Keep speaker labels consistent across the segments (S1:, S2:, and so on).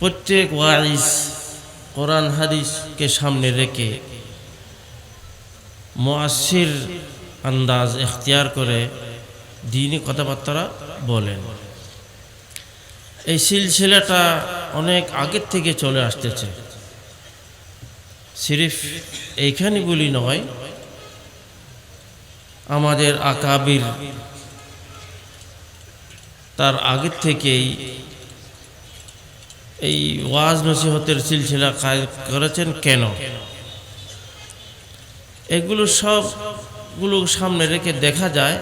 S1: প্রত্যেক ওয়াইজ কোরআন হাদিসকে সামনে রেখে মোয়াসির আন্দাজ এখতিয়ার করে দিনই কথাবার্তারা বলেন। এই সিলসিলাটা অনেক আগের থেকে চলে আসতেছে। সিরিফ এইখানে বলি নয়, আমাদের আকাবির তার আগের থেকেই এই ওয়াজ নসিহতের সিলসিলা কাজ করেছেন কেন? এগুলো সবগুলো সামনে রেখে দেখা যায়,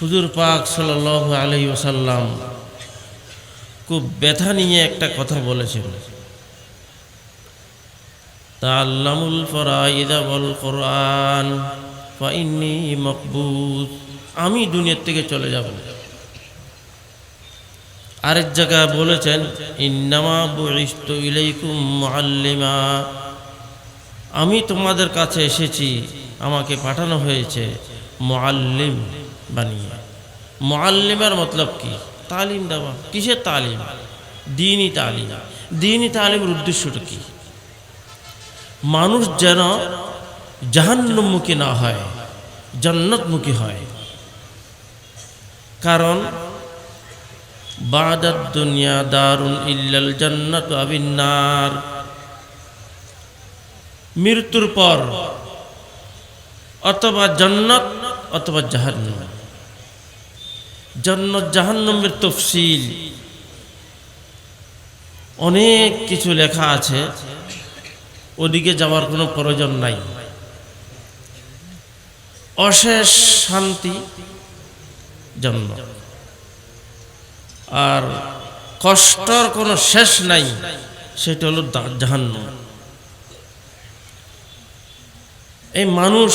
S1: হুজুর পাক সাল আলহি ওসাল্লাম খুব ব্যথা নিয়ে একটা কথা বলেছেন। তাল্লামুল ফরাইদা বল কোরআন ফাইন্নি মকবুত, আমি দুনিয়ার থেকে চলে যাব। আরেক জায়গায় বলেছেন, ইন্নামা বুইস্তু ইলাইকুম মুআল্লিমা। আমি তোমাদের কাছে এসেছি, আমাকে পাঠানো হয়েছে মুআল্লিম বানিয়ে। মুআল্লিমের মতলব কি? তালিম দেওয়া। কিসের তালিম? দিনই তালিম। দিনই তালিমের উদ্দেশ্যটা কি? মানুষ যেন জাহান্নমুখী না হয়, জান্নাতমুখী হয়। কারণ বাদাত দুনিয়া দারুণ জান্নাত আবিন্নার মৃত্যুর পর অথবা জান্নাত অথবা জাহান্নাম। জান্নাত, জাহান্নামের তফসিল। অনেক কিছু লেখা আছে। ওদিকে যাওয়ার কোনো প্রয়োজন নাই। অশেষ শান্তি জন্ম আর কষ্টর কোনো শেষ নাই, সেটা হলো জাহান্ন এই মানুষ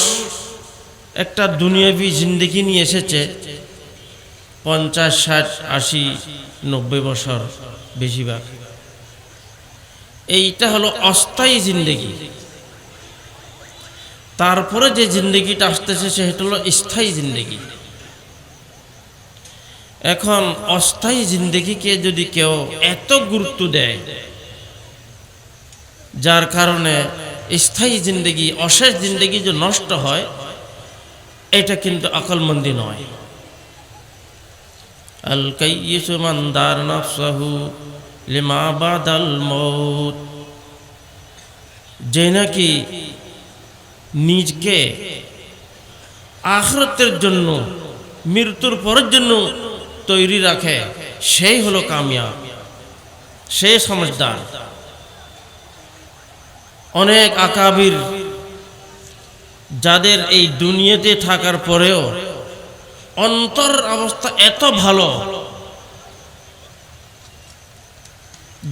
S1: একটা দুনিয়াবি জিন্দিগি নিয়ে এসেছে, পঞ্চাশ, ষাট, আশি, নব্বই বছর বেশিরভাগ। এইটা হলো অস্থায়ী জিন্দেগি। তারপরে যে জিন্দগিটা আসতেছে, সেটা হলো স্থায়ী জিন্দগি। এখন অস্থায়ী জিন্দগিকে যদি কেউ এত গুরুত্ব দেয়, যার কারণে স্থায়ী জিন্দগি, অশেষ জিন্দগি যে নষ্ট হয়, এটা কিন্তু আকলমন্দি নয়। আল কাইয়িসু মান দার নাফসাহু লিমা বাদাল যে নাকি নিজকে আখরতের জন্য, মৃত্যুর পরের জন্য তৈরি রাখে, সেই হলো কামিয়াব। সে সমঝদার। অনেক আকাবির যাদের এই দুনিয়াতে থাকার পরেও অন্তর অবস্থা এত ভালো,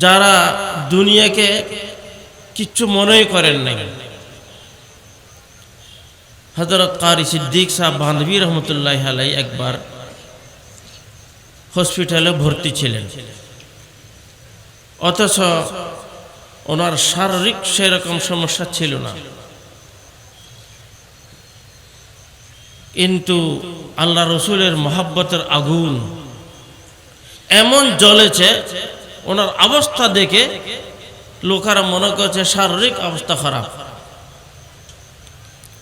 S1: যারা দুনিয়াকে কিচ্ছু মনেই করেন নাই। হজরত কারি সিদ্দিক সাহ বান্ধবী রহমতুল্লাহ আলাই একবার হসপিটালে ভর্তি ছিলেন। অথচ ওনার শারীরিক সেরকম সমস্যা ছিল না। কিন্তু আল্লাহ রসুলের মহাব্বতের আগুন এমন জ্বলেছে, ওনার অবস্থা দেখে লোকেরা মনে করছে শারীরিক অবস্থা খারাপ।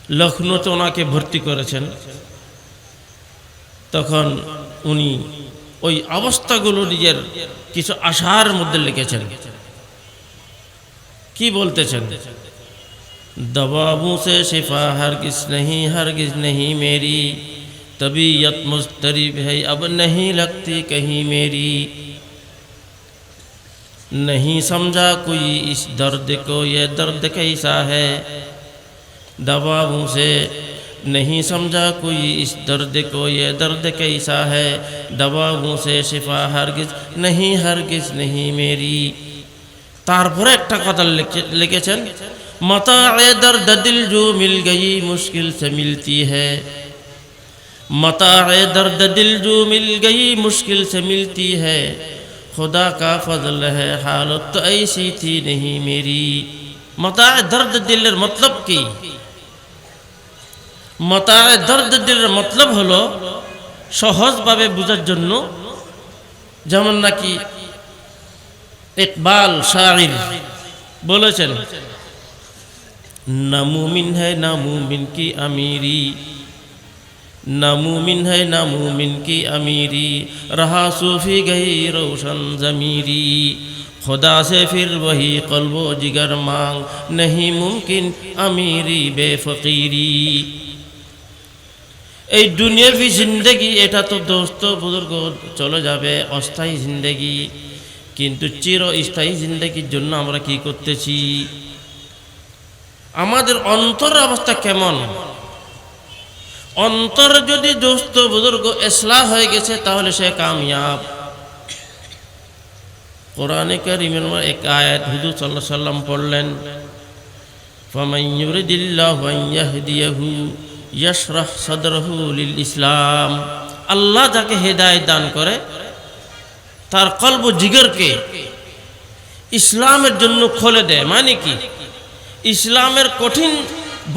S1: লখনৌতে ওনাকে ভর্তি করেছেন। তখন উনি ওই অবস্থাগুলো নিজের কিছু আশার মধ্যে লিখেছেন কি বলতেছেন दबाबों से शिफा हरगिज नहीं हरगिज नहीं मेरी तबीयत मुस्तरिब है अब नहीं लगती कहीं मेरी नहीं समझा कोई इस दर्द को ये दर्द कैसा है दबाबों से नहीं समझा कोई इस दर्द को ये दर्द कैसा है दबाबों से शिफा हरगिज नहीं हरगिज नहीं मेरी তারপরে একটা কথা লিখেছেন मता दर्द दिल जो मिल गई मुश्किल से मिलती है मता दर्द दिल जो मिल गई मुश्किल से मिलती है खुदा का फजल है हालत तो ऐसी थी नहीं मेरी मता दर्द दिल मतलब की মতা দরদের মতলব হল সহজভাবে বোঝার জন্য, যেমন নাকি ইকবাল শাহির বলেছেন নামুমিন হ্যায় নামুমিন কি আমিরি? নামুমিন হ্যায় নামুমিন কি আমিরি? রাহা সুফি গই রোশন জমিরি। خدا سے پھر وہی قلب و جگر مانگ نہیں ممکن امیری بے এই দুনিয়াবি জিন্দেগি, এটা তো দোস্ত বুজুর্গ, চলে যাবে অস্থায়ী জিন্দেগি। কিন্তু চির স্থায়ী জিন্দেগির জন্য আমরা কি করতেছি? আমাদের অন্তর অবস্থা কেমন? অন্তর যদি দোস্ত বুজুর্গ এসলা হয়ে গেছে, তাহলে সে কামিয়াব। কোরআনে কারিমের এক আয়াত হুদু সাল্লাহ সাল্লাম পড়লেন, ফমাইয়ুরিদিল্লাহ ইয়াসরাহ সদরহুল ইসলাম। আল্লাহ যাকে হেদায় দান করে, তার কল্প জিগরকে ইসলামের জন্য খোলে দেয়। মানে কি? ইসলামের কঠিন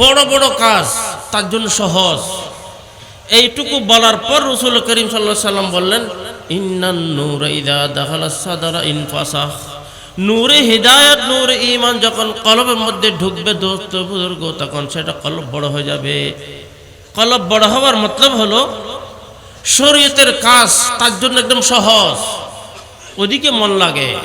S1: বড় বড় কাজ, তার জন্য সহজ। এইটুকু বলার পর রসুল করিম সাল্লাহ সাল্লাম বললেন ইন্নান্নুর ইদা দাহালা সাদারা ইনফাসাহ নূরে হৃদায়ত, নূরে ইমান যখন কলবের মধ্যে ঢুকবে দোস্ত বুজুর্গ, তখন সেটা কলব বড় হয়ে যাবে। কলব বড় হওয়ার মতলব হলো, শরীয়তের কাজ তার জন্য একদম সহজ, ওদিকে মন লাগে।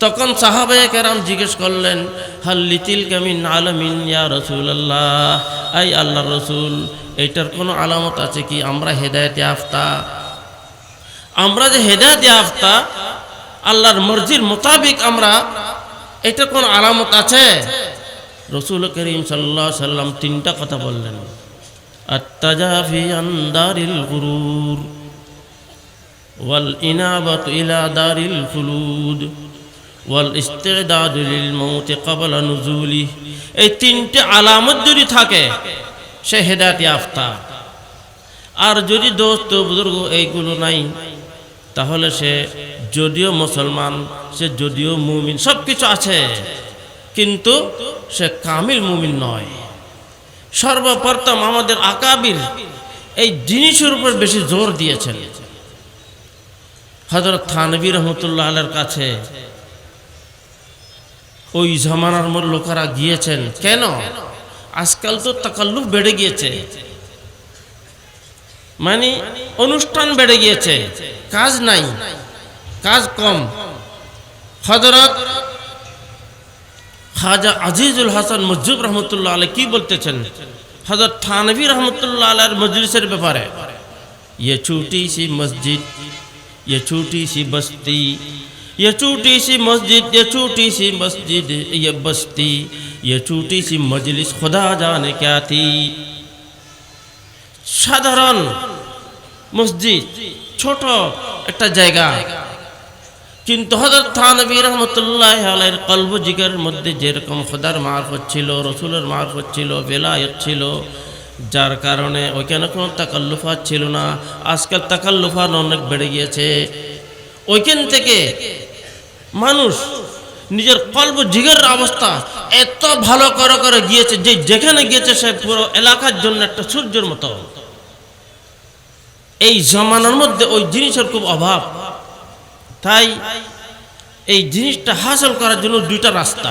S1: তখন সাহাবায়ে কেরাম জিজ্ঞেস করলেন হাল্লিতিল কামিন আলমিন ইয়া রসুল্লাহ আই আল্লাহ রসুল এইটার কোনো আলামত আছে কি? আমরা হেদায়তে আফতা। আমরা যে হেদায়তে আফতা আল্লাহর মর্জির মোতাবিক আমরা, এটা কোন আলামত আছে? রসুল করিম সাল্লাহ সাল্লাম তিনটা কথা বললেন। আত্তাজাফি আন্দারিল গুরুর, ওয়াল ইনাবত ইলা দারিল খুলুদ ওয়াল ইস্তেদাদ লিল মৌতি ক্বাবলা নুজুলি। এই তিনটে আলামত যদি থাকে, সে হেদায়ত আফতা। আর যদি দোস্ত বুজুর্গ, এইগুলো নাই, তাহলে সে যদিও মুসলমান, সে যদিও মুমিন সব কিছু আছে। কিন্তু সে কামিল মুমিন নয়। সর্বপ্রথম আমাদের আকাবির এই জিনিসের উপর বেশি জোর দিয়েছেন। হজরত থানবী রহমতুল্লাহ আলের কাছে ওই জমানার মোর লোকেরা গিয়েছেন। কেন? আজকাল তো তাকাল্লুফ বেড়ে গিয়েছে। মানে অনুষ্ঠান বেড়ে গিয়েছে। কাজ নাই। কাজ কম হজরত খাজা আজিজুল হাসান মজুব রহমতুল্লাহ আলাই কি বলতেছেন হজরত থানভী রহমতুল্লাহ আলার মজলিসের ব্যাপারে ये छोटी सी मस्जिद ये छोटी सी बस्ती ये छोटी सी मस्जिद ये छोटी सी मस्जिद ये बस्ती ये छोटी सी मजलिस खुदा जाने क्या थी সাধারণ মসজিদ ছোট একটা জায়গা কিন্তু হজরত থানবী রহমতুল্লাহ আলের কল্ব জিগের মধ্যে যেরকম খোদার মারফত ছিল, রসুলের মারফত ছিল, বেলায়ত ছিল, যার কারণে ওইখানে কোনো তাকাল্লুফাত ছিল না। আজকাল তাকাল্লুফাত অনেক বেড়ে গিয়েছে। ওইখান থেকে মানুষ নিজের কল্প জিগের অবস্থা এত ভালো করে করে গিয়েছে যে যেখানে গিয়েছে সে পুরো এলাকার জন্য একটা সূর্যের মতো। এই জমানার মধ্যে ওই জিনিসের খুব অভাব। তাই এই জিনিসটা হাসিল করার জন্য দুইটা রাস্তা।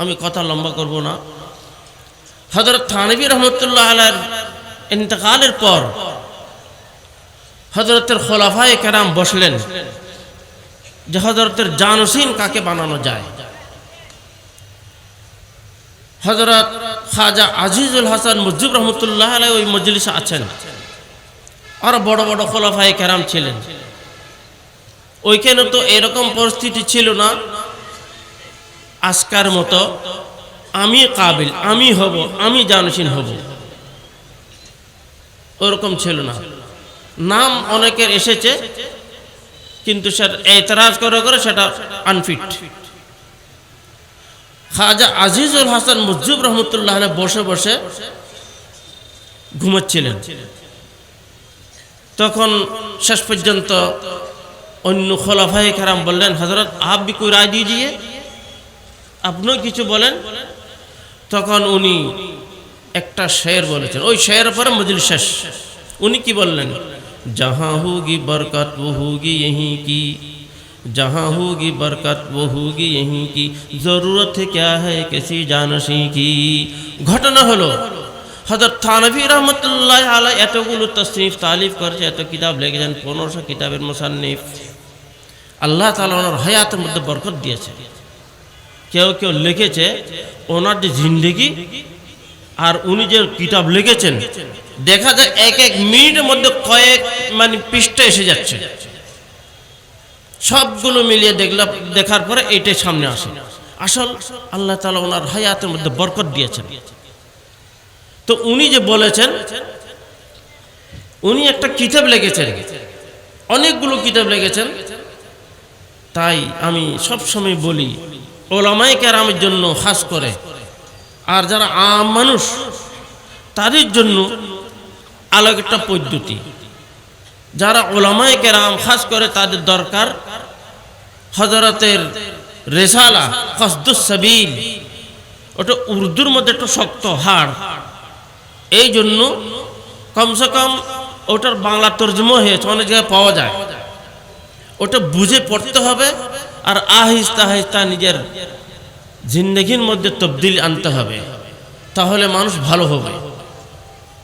S1: আমি কথা লম্বা করব না। হজরত থানবী রহমতুল্লাহ আলার ইন্তকালের পর হজরতের খোলাফায় কেরাম বসলেন যে হজরতের জানসিন কাকে বানানো যায়। হজরত খাজা আজিজুল হাসান মুজিব রহমতুল্লাহ আলাই ওই মজলিসে আছেন। আরও বড় বড় খোলাফায় কেরাম ছিলেন। ওইখানে তো এরকম পরিস্থিতি ছিল না। আজকার মতো আমি কাবিল, আমি হব, আমি জানসিন হব। ওরকম ছিল না। নাম অনেকের এসেছে, কিন্তু স্যার এতরাজ করে করে সেটা আনফিট খাজা আজিজুল হাসান মুজিব রহমতুল্লাহ বসে বসে ঘুমাচ্ছিলেন। তখন শেষ পর্যন্ত অন্য খোলাফাই খারাম বললেন হজরত আপ বি কোই রায় দিয়ে আপনিও কিছু বলেন তখন উনি একটা শের বলেছেন ওই শের পরে মজলিস শেষ উনি কি বললেন जहाँ होगी बरकत वो होगी यहीं की जहाँ होगी बरकत वो होगी यहीं की ज़रूरत क्या है किसी जानशी की ঘটনা হলো হজরত থানভি রহমতুল্লাহ আলাই এতগুলো তসনিফ, তালিফ করেছে, এত কিতাব লিখেছেন, পনেরোশো কিতাবের মোসান্নিফ। আল্লাহ তালা ওনার হায়াতের মধ্যে বরকত দিয়েছে। কেউ কেউ লিখেছে, ওনার যে জিন্দেগি আর উনি যে কিতাব লিখেছেন, দেখা যায় এক এক মিনিটের মধ্যে কয়েক মানে পৃষ্ঠা এসে যাচ্ছে। সবগুলো মিলিয়ে দেখলাম দেখার পরে এইটাই সামনে আসে। আসল আল্লাহ তালা ওনার হায়াতের মধ্যে বরকত দিয়েছেন। তো উনি যে বলেছেন, উনি একটা কিতাব লেগেছেন অনেকগুলো কিতাব লেগেছেন তাই আমি সব সময় বলি ওলামাই কেরামের জন্য খাস করে, আর যারা আম মানুষ, তাদের জন্য আলাগ একটা পদ্ধতি। যারা ওলামাই কেরাম খাস করে, তাদের দরকার হজরতের রেসালা কসদুস সাবিল। ওটা উর্দুর মধ্যে একটু শক্ত হাড়। এই জন্য কমসে কম ওটার বাংলা তর্জমা হয়েছে, অনেক জায়গায় পাওয়া যায়। ওটা বুঝে পড়তে হবে আর আহিস্তা আহিস্তা নিজের জিন্দগির মধ্যে তবদিল আনতে হবে, তাহলে মানুষ ভালো হবে।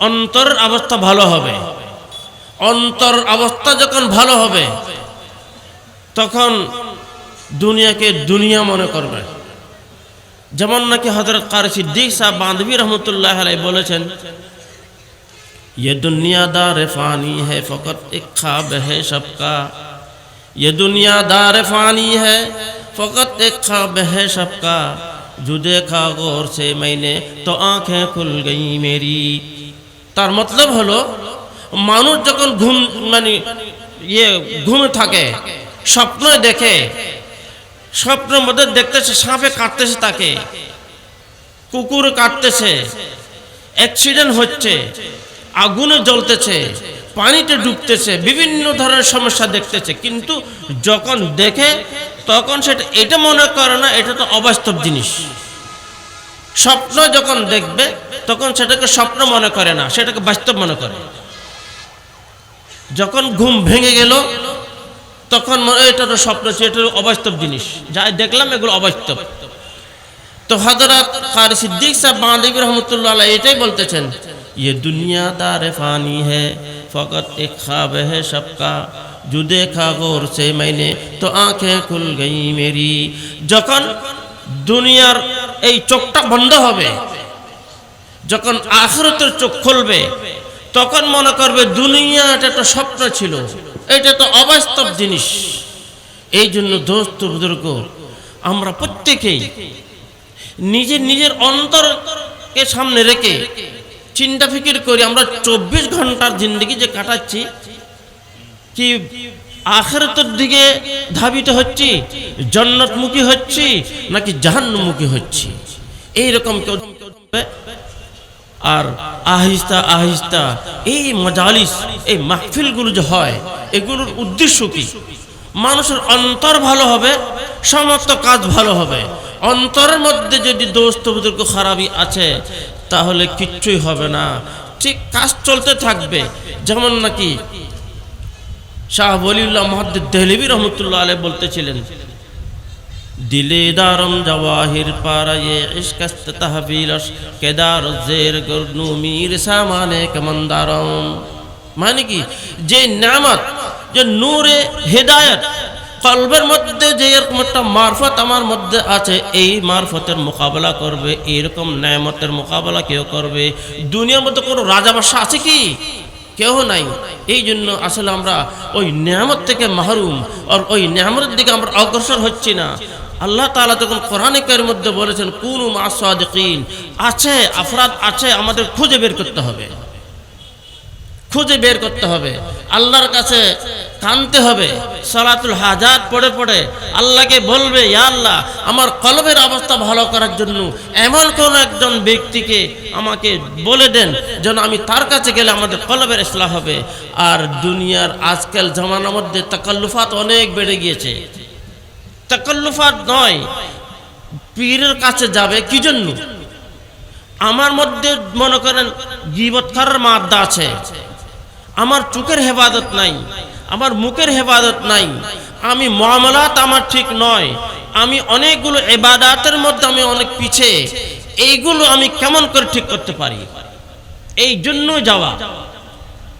S1: অন্তর অবস্থা ভালো হবে। অন্তর অবস্থা যখন ভালো হবে, তখন দুনিয়াকে দুনিয়া মনে করবে। যেমন নাকি হজরত কার সিদ্দিক সাহ বান্ধবী রহমতুল্লাহ আলাই বলেছেন ये दुनियादार फानी है फ़कत एक ख्वाब है सबका ये दुनियादार फानी है फ़कत एक ख्वाब है सबका जो देखा गौर से मैंने तो आंखें खुल गई मेरी তার মতলব হলো মানুষ যখন ঘুম মানে ইয়ে ঘুমে থাকে স্বপ্ন দেখে স্বপ্নের মধ্যে দেখতেছে, সাপে কাটতেছে তাকে, কুকুর কাটতেছে অ্যাক্সিডেন্ট হচ্ছে, আগুনে জ্বলতেছে, পানিতে ডুবতেছে, বিভিন্ন ধরনের সমস্যা দেখতেছে। কিন্তু যখন দেখে, তখন সেটা, এটা মনে করে না, এটা তো অবাস্তব জিনিস। স্বপ্ন যখন দেখবে, তখন সেটাকে স্বপ্ন মনে করে না, সেটাকে বাস্তব মনে করে। যখন ঘুম ভেঙে গেল তখন মনে হয় এটা তো স্বপ্ন ছিল এটা অবাস্তব জিনিস যাই দেখলাম এগুলো অবাস্তব তো হজরত কার সিদ্দিক সাহেব বাঁধবী রহমতুল্লাহ আলাইহ এটাই বলতেছেন ये दुनियादार फानी है फ़कत एक ख्वाब है सबका जो देखा गौर से मैंने तो आंखें खुल गई मेरी যখন দুনিয়ার এই চোখটা বন্ধ হবে যখন আখরতের চোখ খুলবে তখন মনে করবে দুনিয়া এটা একটা স্বপ্ন ছিল এটা তো অবাস্তব জিনিস। এই জন্য দোস্ত বুজুর্গ, আমরা প্রত্যেকেই নিজের নিজের অন্তরকে সামনে রেখে চিন্তা ফিকির করি, আমরা চব্বিশ ঘণ্টার জিন্দগি যে কাটাচ্ছি, কি আখেরতের দিকে ধাবিত হচ্ছি, জন্নতমুখী হচ্ছি, নাকি জাহান্নমুখী হচ্ছি? এইরকম কেউ আর আহিস্তা আহিস্তা, এই মজালিস, এই মাহফিলগুলো যে হয়, এগুলোর উদ্দেশ্য কি? মানুষের অন্তর ভালো হবে, সমস্ত কাজ ভালো হবে। অন্তরের মধ্যে যদি দোস্ত বুজুর্গ খারাপই আছে, তাহলে কিচ্ছুই হবে না। ঠিক কাজ চলতে থাকবে। যেমন নাকি শাহ বলিউল্লাহ মহাদ্দিদ দেহলিবি রহমতুল্লাহ আলে বলতেছিলেন দিলে দারম জওয়াহির পারায়ে কেদার জের গরনু মীর সামানে কমন্দারম। মানে কি? যে নামত যে নূরে হেদায়ত, কলবের মধ্যে যে এরকম একটা মারফত আমার মধ্যে আছে, এই মারফতের মোকাবেলা করবে, এরকম ন্যামতের মোকাবেলা কেউ করবে। দুনিয়ার মধ্যে কোনো রাজা বাসা আছে কি? কেউ নাই। এই জন্য আসলে আমরা ওই নিয়ামত থেকে মাহরুম, আর ওই নিয়ামতের দিকে আমরা অগ্রসর হচ্ছি না। আল্লাহ তাআলা তখন কোরআনিকের মধ্যে বলেছেন, কোন মাসাদিকিন আছে, আফরাদ আছে, আমাদের খুঁজে বের করতে হবে। খুঁজে বের করতে হবে। আল্লাহর কাছে কানতে হবে। সলাতুল হাজাত পড়ে পড়ে আল্লাহকে বলবে, ইয়া আল্লাহ, আমার কলবের অবস্থা ভালো করার জন্য এমন কোন একজন ব্যক্তিকে আমাকে বলে দেন যেন আমি তার কাছে গেলে আমাদের কলবের ইসলাম হবে। আর দুনিয়ার আজকাল জামানার মধ্যে তাকাল্লুফাত অনেক বেড়ে গিয়েছে। তাকাল্লুফাত নয়। পীরের কাছে যাবে কি জন্য? আমার মধ্যে মনে করেন গিবত করার মাদ্দা আছে। আমার চোখের হেফাজত নাই। আমার মুখের হেফাজত নাই। আমি মামলাত আমার ঠিক নয়। আমি অনেকগুলো এবাদাতের মধ্যে আমি অনেক পিছিয়ে এইগুলো আমি কেমন করে ঠিক করতে পারি? এই জন্য যাওয়া।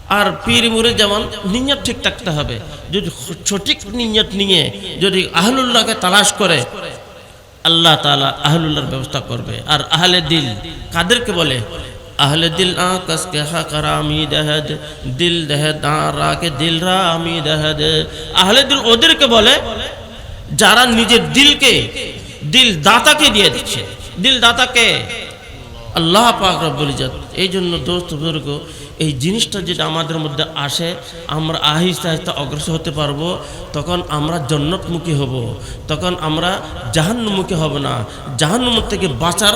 S1: আর পীর মুরে যেমন নিয়ত ঠিক থাকতে হবে। যদি সঠিক নিয়ত নিয়ে যদি আহলুল্লাহকে তালাশ করে, আল্লাহ তালা আহলুল্লাহর ব্যবস্থা করবে। আর আহলে দিল কাদেরকে বলে? আহলে দিল আকাশ কে হাকার আমি দেহেদ, দিল দেহে দাঁড়া কে দিল রা আমি দেহেদ। আহলে দিল ওদেরকে বলে, যারা নিজের দিলকে, দিল দাতাকে দিয়ে দিচ্ছে। দিল দাতাকে আল্লাহ পাক রব্বুল ইজাত এই জন্য দোস্ত বুজুর্গ, এই জিনিসটা যেটা আমাদের মধ্যে আসে, আমরা আহিস্তে আহিস্তে অগ্রসর হতে পারব, তখন আমরা জন্নতমুখী হব, তখন আমরা জাহান্নমুখী হব না। জাহান্নম থেকে বাঁচার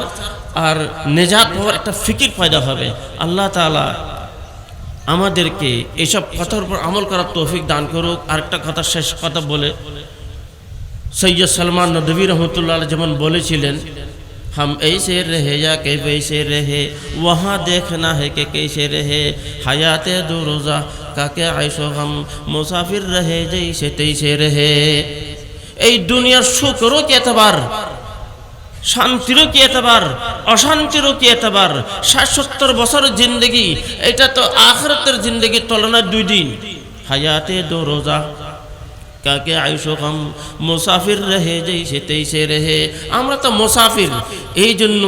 S1: আর নেজাত হওয়ার একটা ফিকির ফায়দা হবে। আল্লাহ তাআলা আমাদেরকে এইসব কথার উপর আমল করার তৌফিক দান করুক। আরেকটা কথা শেষ কথা বলে, সৈয়দ সলমান নদী রহমতুল্লাহ যেমন বলেছিলেন हम ऐसे रहे या के वैसे रहे वहाँ देखना है कि कैसे रहे हयात दो रोज़ा का के आयशो हम मुसाफिर रहे जैसे तैसे रहे এই দুনিয়ার সুখরও কি এতবার শান্তিরও কি এতবার অশান্তিরও কি এতবার ষাট সত্তর বছরের জিন্দগি এটা তো আখরতের জিন্দগির তুলনায় দুই দিন হায়াতে দো রোজা কাকে আয়ুষো কম? মুসাফির রহে যেইসে তেইসে রেহে। আমরা তো মুসাফির। এই জন্য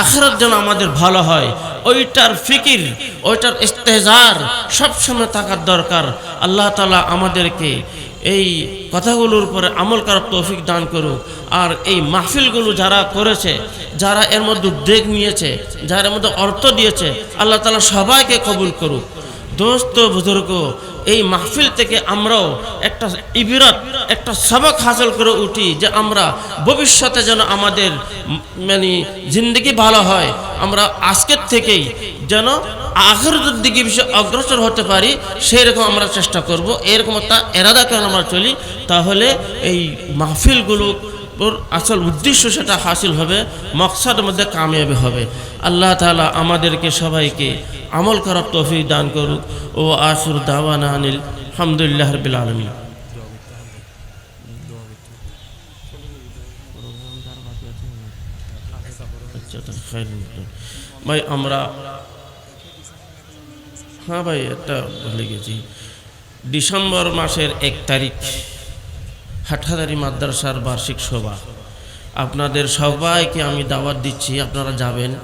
S1: আখরাত যেন আমাদের ভালো হয়। ওইটার ফিকির, ওইটার ইস্তেজার সবসময় থাকার দরকার। আল্লাহ তালা আমাদেরকে এই কথাগুলোর উপরে আমল করার তৌফিক দান করুক। আর এই মাহফিলগুলো যারা করেছে, যারা এর মধ্যে উদ্যোগ নিয়েছে, যারা এর মধ্যে অর্থ দিয়েছে, আল্লাহ তালা সবাইকে কবুল করুক। দোস্ত, বুজুর্গ এই মাহফিল থেকে আমরাও একটা ইবিরত, একটা সবক হাসিল করে উঠি যে আমরা ভবিষ্যতে যেন আমাদের মানে জিন্দগি ভালো হয়। আমরা আজকের থেকেই যেন আখেরতের দিকে বিষয়ে অগ্রসর হতে পারি সেই রকম আমরা চেষ্টা করব। এরকম তা এরাদা করে আমরা চলি? তাহলে এই মাহফিলগুলো ওর আসল উদ্দেশ্য সেটা হাসিল হবে মকসাদের মধ্যে কামিয়াবি হবে। আল্লাহ তালা আমাদেরকে সবাইকে আমল করার তৌফিক দান করুক। ও আসুর দাওয়ানা আনিল হামদুলিল্লাহ রবিল আলমী তো খাইর মতো। ভাই, আমরা হ্যাঁ ভাই, একটা ভুলে গেছি। ডিসেম্বর মাসের এক তারিখ। হাটহাদারি মাদ্রাসার বার্ষিক সভা। আপনাদের সবাইকে আমি দাওয়াত দিচ্ছি আপনারা যাবেন।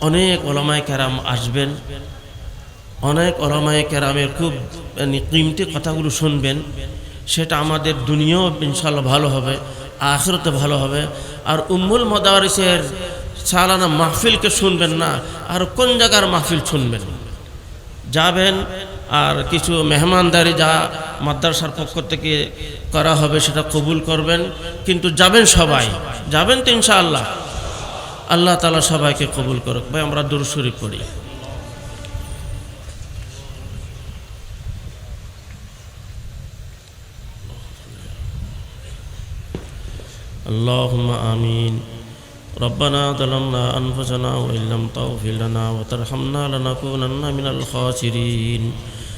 S1: অনেক ওলামায় কেরাম আসবেন। অনেক ওলামায় কেরামের খুব মানে, কিমতি কথাগুলো শুনবেন। সেটা আমাদের দুনিয়াও ইনশাল্লাহ ভালো হবে আখরতে ভালো হবে। আর উম্মুল মদারিসের সালানা মাহফিলকে শুনবেন না আর কোন জায়গার মাহফিল শুনবেন? যাবেন আর কিছু মেহমানদারি যা মাদ্রাসার পক্ষ থেকে করা হবে সেটা কবুল করবেন কিন্তু যাবেন সবাই যাবেন তো ইনশাআল্লাহ আল্লাহ তালা সবাইকে কবুল করুক ভাই আমরা দূর শরীফ পড়ি اللهم آمين ربنا ظلمنا أنفسنا وإن لم تغفر لنا وترحمنا لنكونن من الخاسرين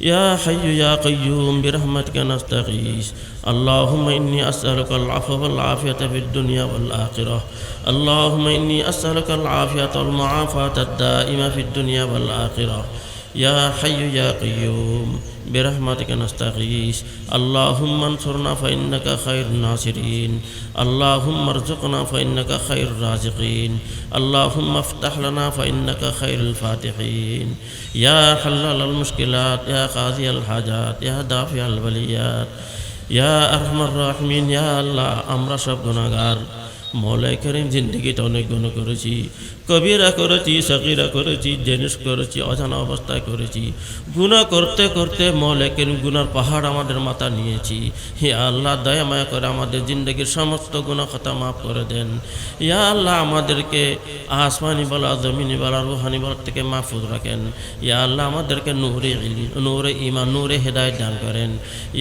S1: يا حي يا قيوم برحمتك نستغيث. اللهم إني أسألك العفو والعافية في الدنيا والآخرة. اللهم إني أسألك العافية والمعافاة الدائمة في الدنيا والآخرة. يا حي يا قيوم برحمتك نستغيث. اللهم انصرنا فإنك خير الناصرين. اللهم ارزقنا فإنك خير الرازقين. اللهم افتح لنا فإنك خير الفاتحين. يا حلال المشكلات يا قاضي الحاجات يا دافع البليات يا أرحم الراحمين يا الله أمر شب মৌলাই করিম জিন্দগিতে অনেক গুণ করেছি, কবিরা করেছি, সকিরা করেছি জেনিস করেছি, অজানা অবস্থায় করেছি। গুণা করতে করতে মলেকেন গুনার পাহাড় আমাদের মাথা নিয়েছি। হে আল্লাহ, দয়া মায়া করে আমাদের জিন্দগির সমস্ত গুণা কথা মাফ করে দেন। ইয়া আল্লাহ, আমাদেরকে আসমানি বলা, জমিনি বলা, রুহানি বলা থেকে মাহফুজ রাখেন। ইয়া আল্লাহ, আমাদেরকে নূরে নূরে ইমান নূরে হেদায়ত দান করেন।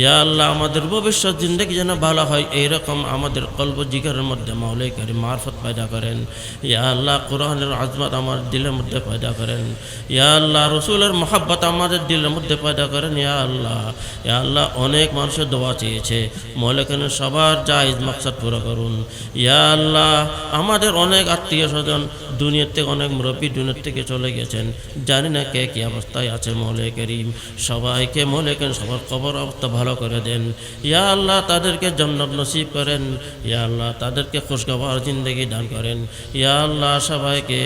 S1: ইয়া আল্লাহ, আমাদের ভবিষ্যৎ জিন্দগি যেন ভালো হয়, এইরকম আমাদের কল্প জিগারের মধ্যে মাওলাই করে মারফত পয়দা করেন। ইয়া আল্লাহ, কোরআনের আজমত আমার দিলের মধ্যে পয়দা করেন। ইয়া আল্লাহ, রসুলের মহাব্বত আমাদের দিলের মধ্যে পয়দা করেন। ইয়া আল্লাহ ইয়া আল্লাহ, অনেক মানুষের দোয়া চেয়েছে। মলেকেনের সবার জায়জ মাকসাদ পুরো করুন। ইয়া আল্লাহ, আমাদের অনেক আত্মীয় স্বজন দুনিয়ার থেকে অনেক মুরব্বী দুনিয়ার থেকে চলে গেছেন। জানি না কে কী অবস্থায় আছে মলে করিম। সবাইকে মলেকেন সবার খবর অবস্থা ভালো করে দেন। ইয়া আল্লাহ, তাদেরকে জন্নত নসিব করেন। ইয়া আল্লাহ, তাদেরকে খুশগবার জিন্দগি দান করেন। ইয়া আল্লাহ সবাইকে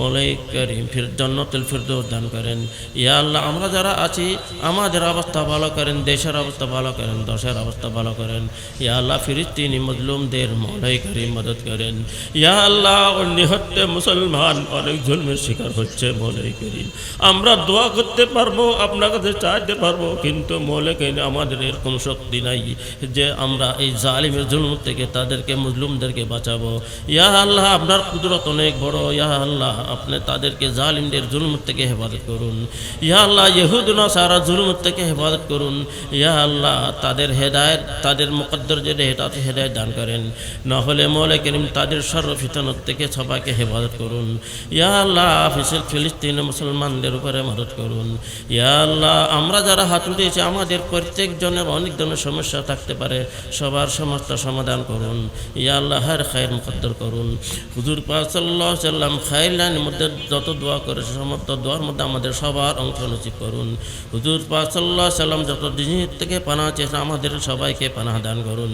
S1: মলে করিম ফির জন্নতুল ফিরদৌস দান করেন। ইয়া আল্লাহ, আমরা যারা আছি, আমাদের অবস্থা ভালো করেন, দেশের অবস্থা ভালো করেন, দশের অবস্থা ভালো করেন। ইয়া আল্লাহ ফিরিস্তিনি মজলুমদের মলাই করিম মদত করেন। ইয়া আল্লাহ নিহত্যে মুসলমান অনেক জন্মের শিকার হচ্ছে মলাই করিম। আমরা দোয়া করতে পারব, আপনার কাছে চাইতে পারব, কিন্তু মলে করিম আমাদের এরকম শক্তি নাই যে আমরা এই জালিমের জন্ম থেকে তাদেরকে, মুসলিমদেরকে বাঁচাবো। ইয়া আল্লাহ, আপনার কুদরত অনেক বড়। ইয়া আল্লাহ আপনি তাদেরকে জালিমদের জুলম থেকে হেফাজত করুন। ইয়া আল্লাহ ইহুদনা সারা জুলম থেকে হেফাজত করুন। ইয়া আল্লাহ, তাদের হেদায়ত, তাদের মুকদ্দর যে হেদাত হেদায়ত দান করেন। না হলে মৌলে করিম তাদের সর্বফিতনত থেকে সবাইকে হেফাজত করুন। ইয়া আল্লাহ ফিসিল ফিলিস্তিন মুসলমানদের উপরে মদত করুন। ইয়া আল্লাহ, আমরা যারা হাত উঠিয়েছি, আমাদের প্রত্যেকজনের অনেক ধরনের সমস্যা থাকতে পারে। সবার সমস্যা সমাধান করুন। ইয়া আল্লাহ, হার খায়ের মুকদ্দর করুন। হুজুর পাক আলাইহি সাল্লাম খায়ের লাইনের মধ্যে যত দোয়া করেছে সমস্ত দোয়ার মধ্যে আমাদের সবার অংশ নসিব করুন। হুজুর সাল্লাল্লাহু আলাইহি সাল্লাম যত দিনের থেকে পানা চেয়েছে আমাদের সবাইকে পানা দান করুন।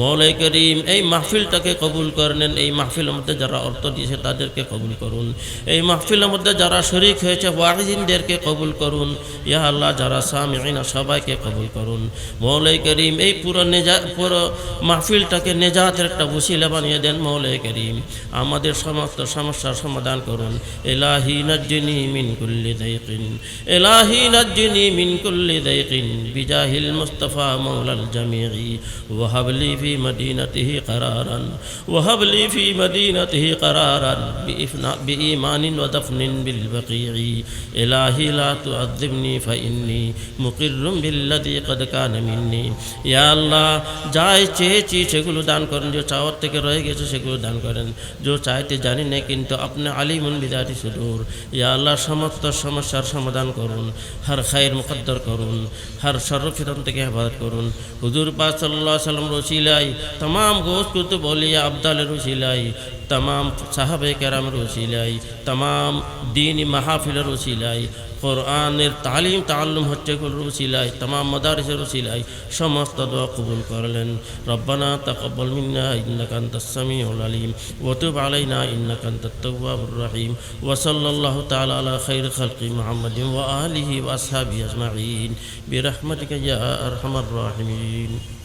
S1: মৌলাই করিম এই মাহফিলটাকে কবুল করে নেন। এই মাহফিলের মধ্যে যারা অর্থ দিয়েছে তাদেরকে কবুল করুন। এই মাহফিলের মধ্যে যারা শরিক হয়েছে, ওয়াহিদিনদেরকে কবুল করুন। ইয়া আল্লাহ, যারা সামিনা সবাইকে কবুল করুন। মৌলাই করিম এই পুরো নেজা, পুরো মাহফিলটাকে নেজাতের একটা বসিলা বানিয়ে দেন মৌলাই করিম। আমাদের সমস্ত সমস্যার সমাধান করুন। এলাহি নজ্জিনি মিন কুল্লি দাইকিন এলাহি নজ্জিনি মিন কুল্লি দাইকিন বিজাহিল মুস্তাফা মৌলাল জামিঈ وهب لي في مدينته قرارا وهب لي في مدينته قرارا بإفنا- بإيمان ودفن بالبقيع إلهي لا تعذبني فإني مقر بالذي قد كان مني يا الله যাই চেয়েছি সেগুলো দান করেন যে চাওয়ার থেকে রয়ে গেছে সেগুলো দান করেন যে চাইতে জানি না কিন্তু আপনি আলিমুন বিদাতি সুদূর। ইয়া আল্লাহ, সমস্ত সমস্যার সমাধান করুন। হার খায়ের মুকদ্দর করুন। হার সর্বফিতন থেকে হেফাজত করুন। হুজুর পা সাল্লাহ সাল্লাম রসিলাই, তমাম গোস্তুত বলিয়া আবদালের রসিলাই, তমাম সাহাবে কেরামের রসিলাই, তমাম দিন মাহফিলের রসিলাই কোরআনের তালিম তাল্লুম হচ্ছে রসিলাই তমাম মদারিসের রসিলাই সমস্ত দোয়া কবুল করলেন। রব্বানা তাকব্বাল মিন্না, ইন্নাকা আনতাস সামিউল আলিম। ওয়া তুব আলাইনা, ইন্নাকা আনতাত তাওয়াবুর রহিম। ওয়া সাল্লাল্লাহু তাআলা আলা খাইর খালকি মুহাম্মাদিন ওয়া আলিহি ওয়া আসহাবিহি আজমাইন। বিরহমাতিকা ইয়া আরহামার রাহিমিন।